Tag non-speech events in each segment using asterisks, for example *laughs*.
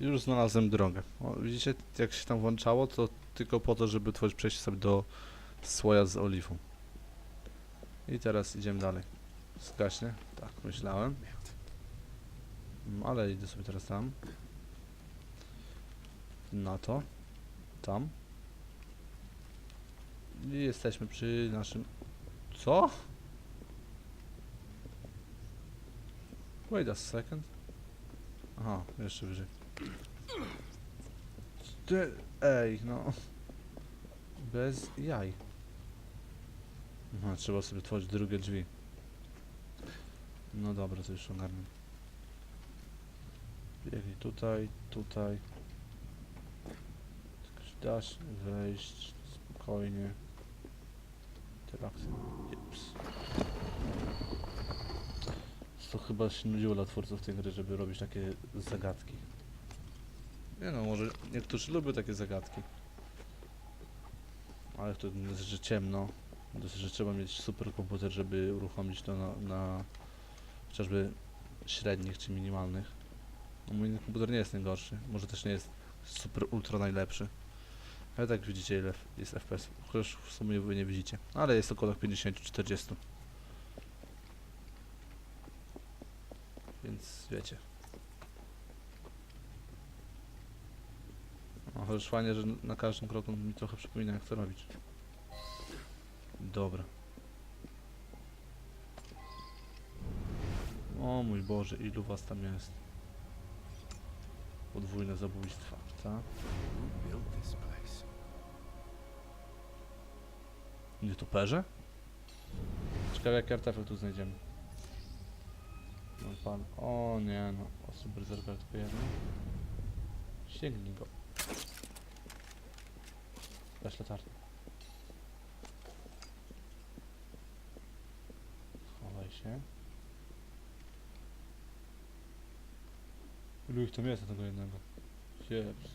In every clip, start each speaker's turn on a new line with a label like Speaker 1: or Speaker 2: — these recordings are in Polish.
Speaker 1: Już znalazłem drogę. O, widzicie, jak się tam włączało, to tylko po to, żeby tworzyć przejście sobie do słoja z oliwą. I teraz idziemy dalej. Zgaśnie? Tak, myślałem. Mm, Ale idę sobie teraz tam. Na to. Tam. I jesteśmy przy naszym... Co? Wait a second. Aha, jeszcze wyżej. Ty, ej, no. Bez jaj. Aha, trzeba sobie tworzyć drugie drzwi. No dobra, to już ogarnę. Biegnij tutaj, tutaj. Tylko dasz wejść spokojnie. Jeps. To chyba się nudziło dla twórców tej gry, żeby robić takie zagadki. Nie no, może niektórzy lubią takie zagadki. Ale to jest, że ciemno. Dosyć, że trzeba mieć super komputer, żeby uruchomić to na, na chociażby średnich czy minimalnych. No, mój komputer nie jest najgorszy. Może też nie jest super ultra najlepszy. Ale tak widzicie ile jest FPS. Chociaż w sumie wy nie widzicie. Ale jest około 50-40. Więc wiecie. No, chociaż że na każdym kroku mi trochę przypomina jak to robić. Dobra. O mój Boże, ilu was tam jest? Podwójne zabójstwa, tak? Nietoperze? Ciekawe jaki artefakt tu znajdziemy. No pan. O nie no. O super zerwer tylko jedno. Sięgnij go. Weź latarnię. Schowaj się. Ilu ich tam jest na tego jednego? Jeps.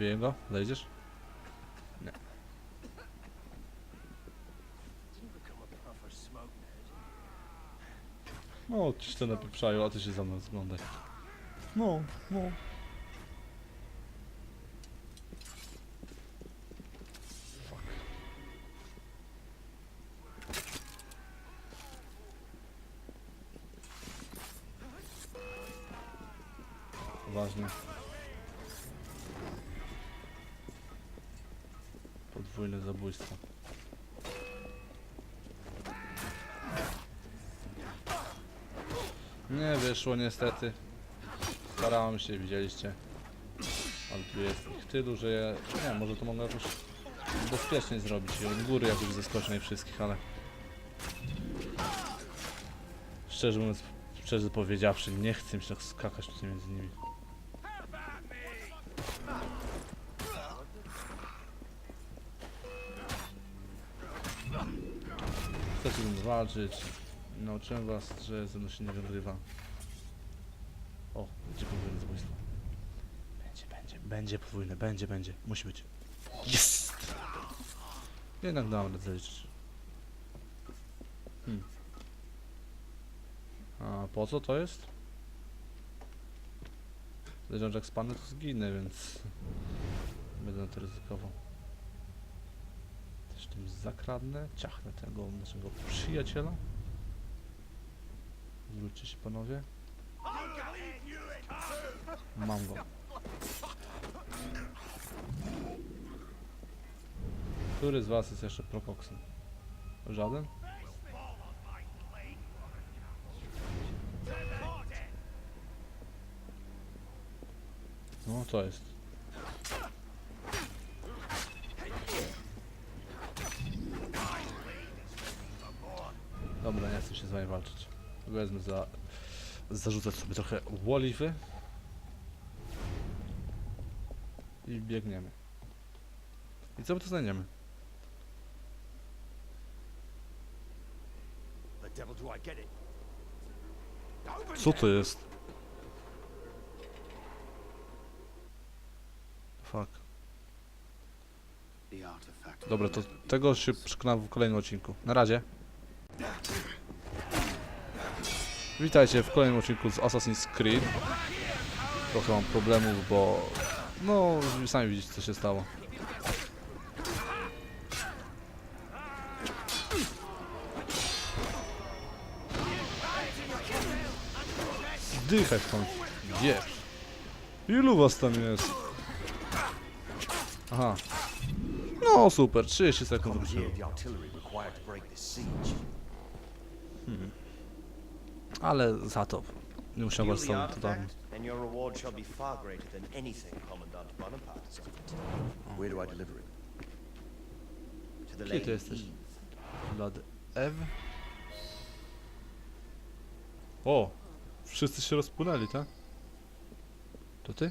Speaker 1: Zabiję go? Zejdziesz?
Speaker 2: Nerd.
Speaker 1: No, ci to napieprzają, a ty się za mną zglądaj. No, no. Podwójne zabójstwo. Nie wyszło niestety. Starałem się, widzieliście. Ale tu jest ich tylu, że ja... Nie, może to mogę jakoś bezpiecznie zrobić i od góry jakoś zeskoczę ich wszystkich, ale... Szczerze mówiąc, szczerze powiedziawszy, nie chcę mi się tak skakać między nimi. Chcecie ze mną walczyć? Nauczyłem was, że ze mną się nie wygrywa. O, będzie podwójne zabójstwo. Będzie, będzie, będzie podwójne, będzie, będzie. Musi być. Jest! Jednak dam radę zaliczyć. Hmm. A po co to jest? Że jak spadnę to zginę, więc będę na to ryzykował. Tym zakradnę, ciachnę tego naszego przyjaciela. Zwróćcie się panowie. Mam go. Który z was jest jeszcze prokoksem? Żaden? No to jest. Wezmę za... Zarzucać sobie trochę łoliwy. I biegniemy. I co my tu znajdziemy? Co to jest? Fuck. Dobra, to tego się przekonam w kolejnym odcinku. Na razie. Witajcie w kolejnym odcinku z Assassin's Creed. Trochę mam problemów, bo... No, sami widzicie co się stało. W końcu. Wiesz. Ilu was tam jest? Aha. No super, 30 sekund wróciło.
Speaker 2: Commandeered the artillery required to break this siege.
Speaker 1: Ale za to nie musiał was
Speaker 3: the
Speaker 1: to dawno.
Speaker 3: artifact, and your reward shall be far greater than anything Commandant Bonaparte has offered.
Speaker 2: Where do I deliver it?
Speaker 3: To the
Speaker 1: Gdzie ty jesteś?
Speaker 3: Eve.
Speaker 1: Blood Ev. O! Wszyscy się rozpłynęli, tak? To ty?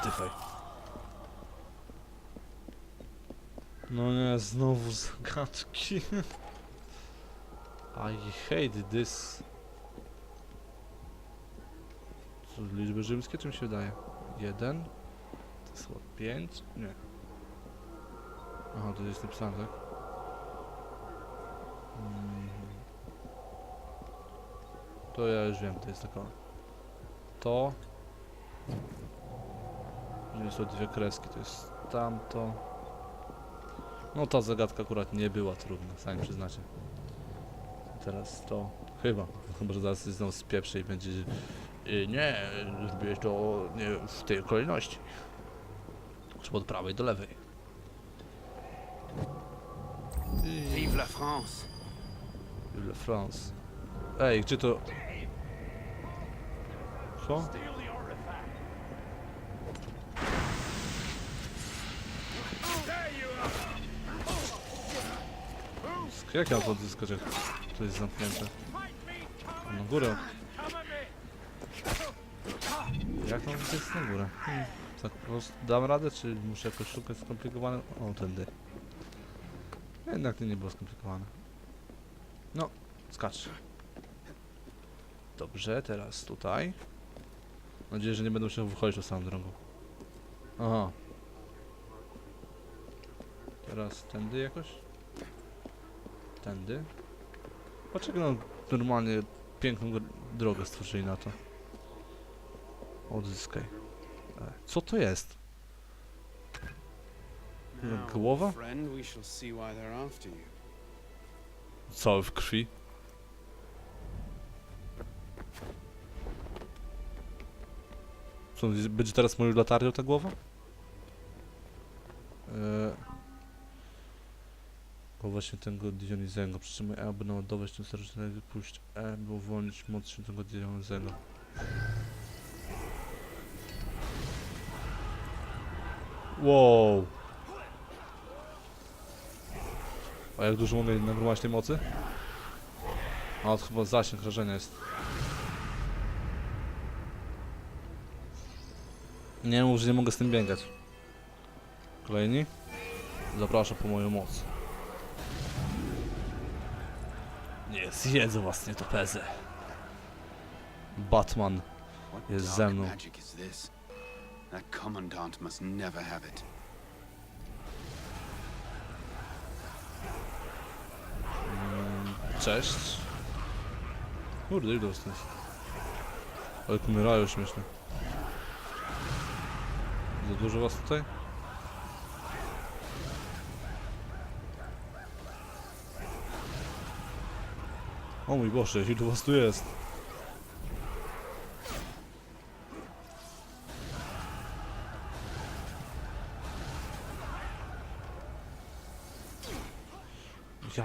Speaker 1: Zdychaj. No nie, znowu zagadki. I hate this. Co, liczby rzymskie czym się wydaje? Jeden? To jest chyba pięć? Nie. Aha, to jest napisane, tak? Mm. To ja już wiem, to jest taka... To... Nie są dwie kreski, to jest tamto... No ta zagadka akurat nie była trudna, sami przyznacie. Teraz to... Chyba. Chyba, że zaraz znowu spieprzę i będzie... Y, nie, zrobiłeś to nie w tej kolejności. Trzeba od prawej do lewej.
Speaker 4: Vive la France!
Speaker 1: Le France. Ej, gdzie to... Co? Jak ja to odzyskać, jak to jest zamknięte? Na górę. Jak mam zejść na górę? Hmm. Tak po prostu dam radę, czy muszę jakoś szukać skomplikowane? O, tędy. Jednak to nie było skomplikowane. No, skacz. Dobrze, teraz tutaj. Mam nadzieję, że nie będę musiał wychodzić tą samą drogą. Aha. Teraz tędy jakoś? Tędy? Jak no, normalnie piękną drogę stworzyli na to. Odzyskaj. E, Co to jest? Głowa? Cały w krwi. Co, będzie teraz moją latarnią ta głowa? Eee... Głowa świętego Dionizego. Przytrzymaj E, aby naładować ten starożytny wypuść E, by uwolnić moc świętego Dionizego. Wow! A jak dużo mogę nagromadzić tej mocy? A to chyba zasięg rażenia jest. Nie mów, że nie mogę z tym biegać. Kolejni? Zapraszam po moją moc. Nie, zjedzą was nietoperze. Batman. Jest ze mną.
Speaker 4: That commandant must never have it.
Speaker 1: Cześć. Kurde, tu jest? Ale pomierają śmiesznie. Za dużo was tutaj? O mój Boże, ilu was tu jest?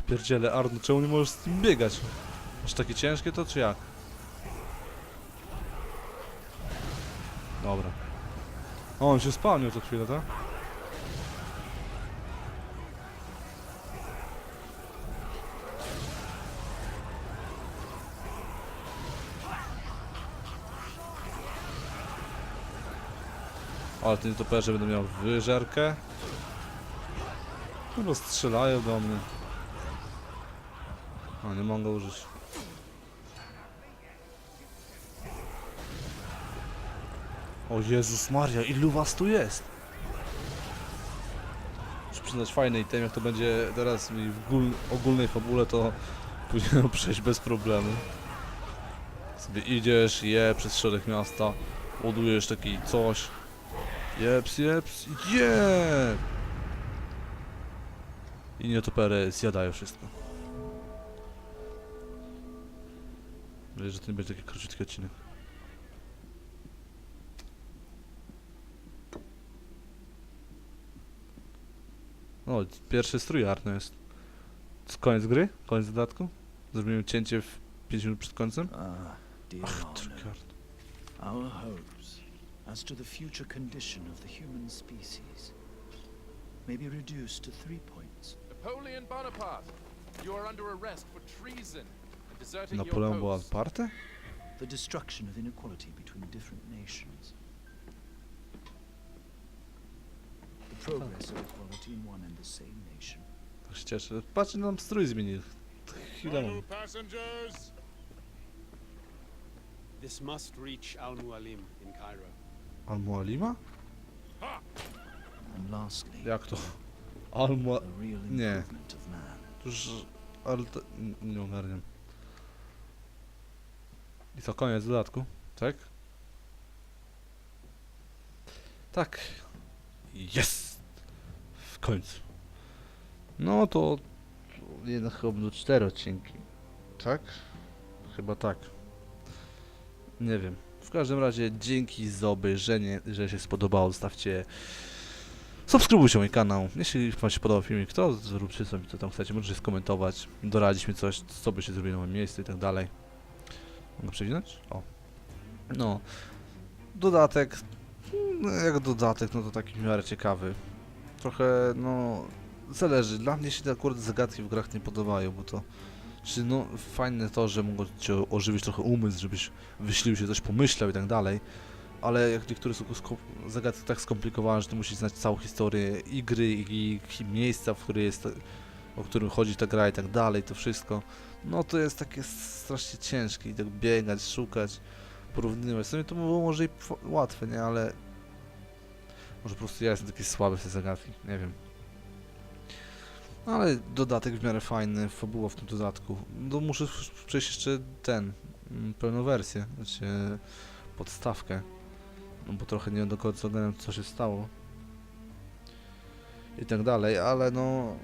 Speaker 1: Ja pierdzielę, Arno, czemu nie możesz z tym biegać? Aż takie ciężkie to, czy jak? Dobra. O, on się spalnił co chwilę, tak? Ale ten toperze będą miał wyżerkę. No strzelają do mnie. A, nie mogę użyć. O Jezus Maria, ilu was tu jest? Muszę przyznać fajny item, jak to będzie teraz mi w ogólnej fabule, to *laughs* później przejść bez problemu. Sobie idziesz, je przez środek miasta, ładujesz taki coś. Jeps, jeps, je! I nie nietopery zjadają wszystko. Myślę, że to nie będzie taki króciutki odcinek. O, pierwszy strój Arno jest. To jest koniec gry? Koniec dodatku? Zrobimy cięcie w 5 minut przed końcem?
Speaker 5: Ah,
Speaker 1: Ach, tryhard.
Speaker 5: our hopes as to the future condition of the human species may be reduced to three points.
Speaker 6: Napoleon Bonaparte, you are under arrest for treason
Speaker 1: Napoleon
Speaker 6: post.
Speaker 1: Bonaparte?
Speaker 5: The destruction of inequality between different nations. The progress of equality in one and the same nation.
Speaker 1: Tak się cieszę. Patrz, nam strój zmienił. Chwilę mam.
Speaker 7: passengers! This must reach Al Mualim in Cairo.
Speaker 1: Al-Mualima?
Speaker 5: And lastly,
Speaker 1: Jak to?
Speaker 5: Real
Speaker 1: Nie. Już... Ale Nie ogarniam. I to koniec dodatku, tak? Tak. Jest! W końcu. No to... Jednak chyba będą cztery odcinki. Tak? Chyba tak. Nie wiem. W każdym razie dzięki za obejrzenie. Jeżeli się spodobało, zostawcie Subskrybujcie mój kanał. Jeśli Wam się podobał filmik, to zróbcie sobie co tam chcecie. Możecie skomentować, doradzić mi coś, co by się zrobiło na moim miejscu i tak dalej. Mogę przewinąć? O. No. Dodatek. No, jak dodatek, no to taki w miarę ciekawy. Trochę, no... Zależy. Dla mnie się te akurat zagadki w grach nie podobają, bo to... Czy no, fajne to, że mogą cię ożywić trochę umysł, żebyś wyślił się, coś pomyślał i tak dalej ale jak niektóre są zagadki tak skomplikowane, że ty musisz znać całą historię i gry, i, i miejsca, w którym jest, o którym chodzi ta gra i tak dalej, to wszystko, no to jest takie strasznie ciężkie i tak biegać, szukać, porównywać. W sumie to było może i łatwe, nie, ale może po prostu ja jestem taki słaby w te zagadki, nie wiem. No, Ale dodatek w miarę fajny, fabuła w tym dodatku. No muszę przejść jeszcze ten, mm, pełną wersję, znaczy podstawkę. No bo trochę nie do końca co się stało. I tak dalej, ale no...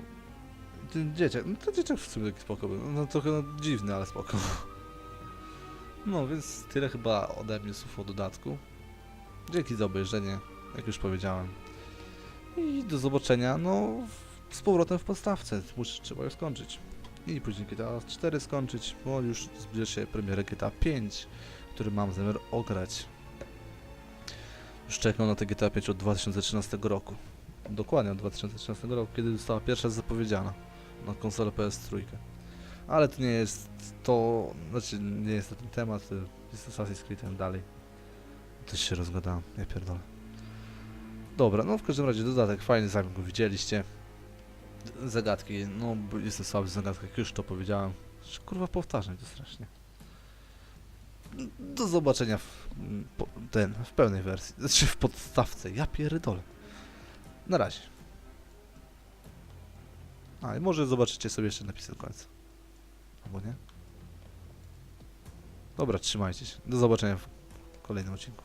Speaker 1: Dzieciak, no ten dzieciak w sumie taki spoko był. No trochę no, dziwny, ale spoko. No więc tyle chyba ode mnie słów o dodatku. Dzięki za obejrzenie, jak już powiedziałem. I do zobaczenia, no z powrotem w podstawce. Muszę, trzeba ją skończyć. I później GTA 4 skończyć, bo już zbliża się premiera GTA 5, który mam zamiar ograć. Już czekam na te GTA 5 od 2013 roku. Dokładnie od 2013 roku, kiedy została pierwsza zapowiedziana na konsolę PS3. Ale to nie jest to, znaczy nie jest to ten temat, to jest Assassin's Creed dalej. Też się rozgadałem, ja pierdolę. Dobra, no w każdym razie dodatek fajny, sami go widzieliście. Zagadki, no jestem słaby w zagadkach, już to powiedziałem. Kurwa powtarzam to strasznie. Do zobaczenia w, m, po, ten, w pełnej wersji, znaczy w podstawce, ja pierdolę. Na razie. A, i może zobaczycie sobie jeszcze napisy do końca. Albo nie? Dobra, trzymajcie się. Do zobaczenia w kolejnym odcinku.